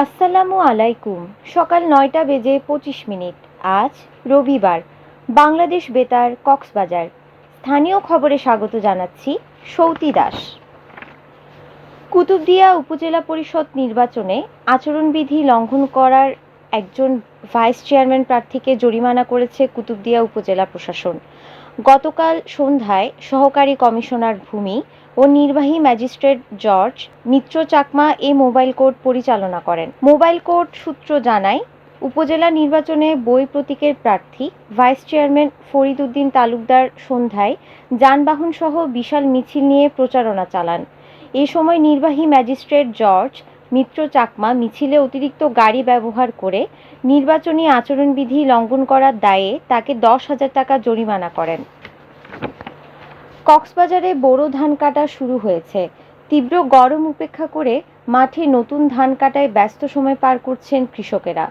আসসালামু আলাইকুম। সকাল নয়টা বেজে পঁচিশ মিনিট। আজ রবিবার। বাংলাদেশ বেতার, কক্সবাজার। স্থানীয় খবরে স্বাগত জানাচ্ছি সৌতি দাস। কুতুবদিয়া উপজেলা পরিষদ নির্বাচনে আচরণবিধি লঙ্ঘন করার একজন ভাইস চেয়ারম্যান প্রার্থীকে জরিমানা করেছে কুতুবদিয়া উপজেলা প্রশাসন। গতকাল সন্ধ্যায় সহকারী কমিশনার ভূমি ও নির্বাহী ম্যাজিস্ট্রেট জর্জ মিত্র চাকমা এ মোবাইল কোর্ট পরিচালনা করেন। মোবাইল কোর্ট সূত্র জানায়, উপজেলা নির্বাচনে বই প্রতীকের প্রার্থী ভাইস চেয়ারম্যান ফরিদ উদ্দিন তালুকদার সন্ধ্যায় যানবাহন সহ বিশাল মিছিল নিয়ে প্রচারণা চালান। এ সময় নির্বাহী ম্যাজিস্ট্রেট জর্জ মিত্র চাকমা মিছিলে অতিরিক্ত গাড়ি ব্যবহার করে নির্বাচনী আচরণবিধি লঙ্ঘন করার দায়ে তাকে দশ হাজার টাকা জরিমানা করেন। কক্সবাজারে বোরো ধান কাটা শুরু হয়েছে। তীব্র গরম উপেক্ষা করে মাঠে নতুন ধান কাটায় ব্যস্ত সময় পার করছেন কৃষকেরা।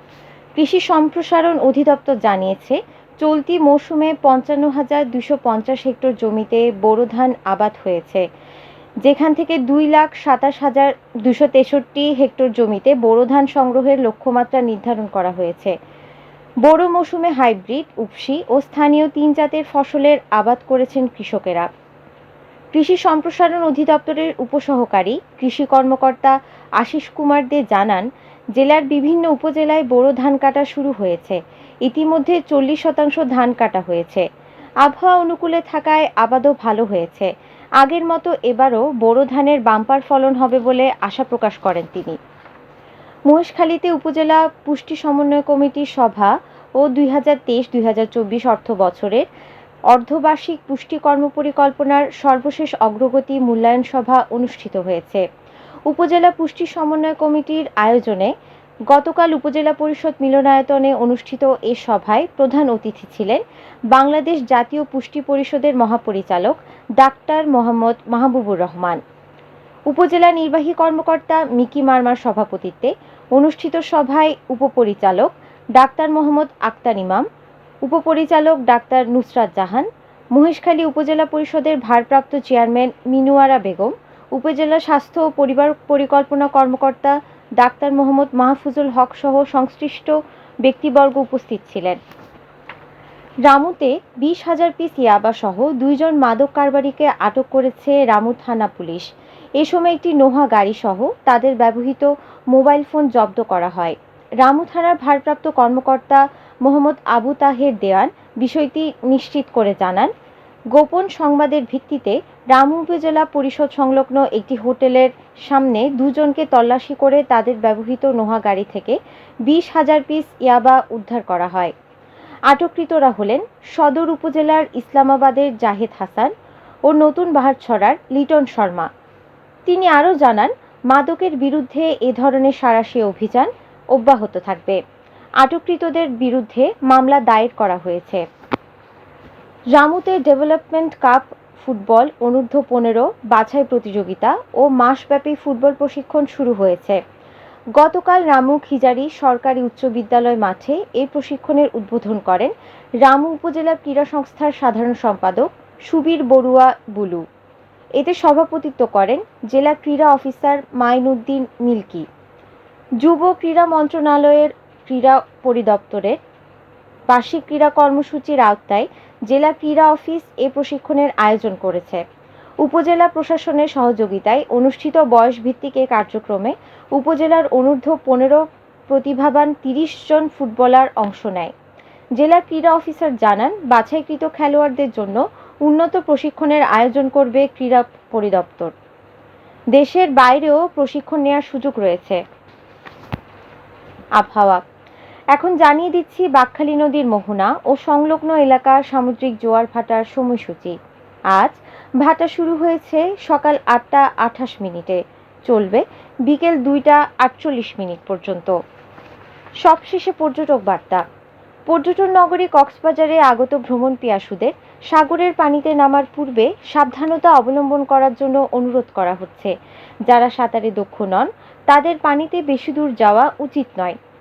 কৃষি সম্প্রসারণ অধিদপ্তর জানিয়েছে, চলতি মৌসুমে পঞ্চান্ন হাজার দুশো পঞ্চাশ হেক্টর জমিতে বোরো ধান আবাদ হয়েছে। যেখান থেকে দুই লাখ সাতাশ হাজার দুশো তেষট্টি হেক্টর জমিতে বোরো ধান সংগ্রহের লক্ষ্যমাত্রা নির্ধারণ করা হয়েছে। বোরো মৌসুমে হাইব্রিড উপসি ও স্থানীয় তিন জাতের ফসলের আবাদ করেছেন কৃষকেরা। কৃষি সম্প্রসারণ অধিদপ্তরের উপসহকারী কৃষি কর্মকর্তা আশিস কুমার দে জানান, জেলার বিভিন্ন উপজেলায় বোরো ধান কাটা শুরু হয়েছে। ইতিমধ্যে চল্লিশ শতাংশ ধান কাটা হয়েছে। আবহাওয়া অনুকূলে থাকায় আবাদও ভালো হয়েছে। আগের মতো এবারও বোরো ধানের বাম্পার ফলন হবে বলে আশা প্রকাশ করেন তিনি। মহেশখালীতে উপজেলা পুষ্টি সমন্বয় কমিটির সভা ও দুই হাজার তেইশ দুই হাজার চব্বিশ অর্থ বছরের অর্ধবার্ষিক পুষ্টি কর্মপরিকল্পনার সর্বশেষ অগ্রগতি মূল্যায়ন সভা অনুষ্ঠিত হয়েছে। উপজেলা পুষ্টি সমন্বয় কমিটির আয়োজনে গতকাল উপজেলা পরিষদ মিলনায়তনে অনুষ্ঠিত এ সভায় প্রধান অতিথি ছিলেন বাংলাদেশ জাতীয় পুষ্টি পরিষদের মহাপরিচালক ডাক্তার মোহাম্মদ মাহবুবুর রহমান। উপজেলা নির্বাহী কর্মকর্তা মিকি মার্মার সভাপতিত্বে অনুষ্ঠিত সভায় উপপরিচালক ডাক্তার মোহাম্মদ আক্তার ইমাম উপপরিচালক ডাক্তার নুসরাত জাহান, মহেশখালী উপজেলা পরিষদের ভারপ্রাপ্ত চেয়ারম্যান মিনুয়ারা বেগম, উপজেলা স্বাস্থ্য ও পরিবার পরিকল্পনা কর্মকর্তা ডাক্তার মোহাম্মদ মাহফুজুল হক সহ সংশ্লিষ্ট ব্যক্তিবর্গ উপস্থিত ছিলেন। রামুতে বিশ হাজার পিস ইয়াবা সহ দুইজন মাদক কারবারিকে আটক করেছে রামু থানা পুলিশ। এ সময় একটি নোহা গাড়ি সহ তাদের ব্যবহৃত মোবাইল ফোন জব্দ করা হয়। রামু থানার ভারপ্রাপ্ত কর্মকর্তা মোহাম্মদ আবু তাহের দেওয়ান বিষয়টি নিশ্চিত করে জানান। গোপন সংবাদের ভিত্তিতে রামু উপজেলা পরিষদ সংলগ্ন একটি হোটেলের সামনে দুজনকে তল্লাশি করে তাদের ব্যবহৃত নোহা গাড়ি থেকে বিশ হাজার পিস ইয়াবা উদ্ধার করা হয়। আটককৃতরা হলেন সদর উপজেলার ইসলামাবাদের জাহেদ হাসান ও নতুন বাহারছড়ার লিটন শর্মা। তিনি আরও জানান, মাদকের বিরুদ্ধে এ ধরনের সারাশি অভিযান অব্যাহত থাকবে। আটককৃতদের বিরুদ্ধে মামলা দায়ের করা হয়েছে। রামুতে ডেভেলপমেন্ট কাপ ফুটবল অনূর্ধ্ব পনেরো বাছাই প্রতিযোগিতা ও মাসব্যাপী ফুটবল প্রশিক্ষণ শুরু হয়েছে। গতকাল রামু খিজারি সরকারি উচ্চ বিদ্যালয় মাঠে এই প্রশিক্ষণের উদ্বোধন করেন রামু উপজেলা ক্রীড়া সংস্থার সাধারণ সম্পাদক সুবীর বড়ুয়া বুলু। এতে সভাপতিত্ব করেন জেলা ক্রীড়া অফিসার মাইনুদ্দিন মিল্কি। যুব ক্রীড়া মন্ত্রণালয়ের ক্রীড়া পরিদপ্তরের বার্ষিক ক্রীড়া কর্মসূচির আওতায় জেলা ক্রীড়া অফিস এ প্রশিক্ষণের আয়োজন করেছে। উপজেলা প্রশাসনের সহযোগিতায় অনুষ্ঠিত বয়সভিত্তিক এ কার্যক্রমে উপজেলার অনূর্ধ্ব পনেরো প্রতিভাবান তিরিশ জন ফুটবলার অংশ নেয়। জেলা ক্রীড়া অফিসার জানান, বাছাইকৃত খেলোয়াড়দের জন্য উন্নত প্রশিক্ষণের আয়োজন করবে ক্রীড়া পরিদপ্তর। দেশের বাইরেও প্রশিক্ষণ নেওয়ার সুযোগ রয়েছে। আবহাওয়া এখন জানিয়ে দিচ্ছি বাকখালী নদীর মোহনা ও সংলগ্ন এলাকার সামুদ্রিক জোয়ার ভাটার সময়সূচি। আজ ভাটা শুরু হয়েছে সকাল আটটা আঠাশ মিনিটে। চলবে বিকেল দুইটা আটচল্লিশ মিনিট পর্যন্ত। সবশেষে পর্যটক বার্তা। পর্যটন নগরী কক্সবাজারে আগত ভ্রমণ পিয়াসুদের সাগরের পানিতে নামার পূর্বে সাবধানতা অবলম্বন করার জন্য অনুরোধ করা হচ্ছে। যারা সাঁতারে দক্ষ নন, তাদের পানিতে বেশি দূর যাওয়া উচিত নয়।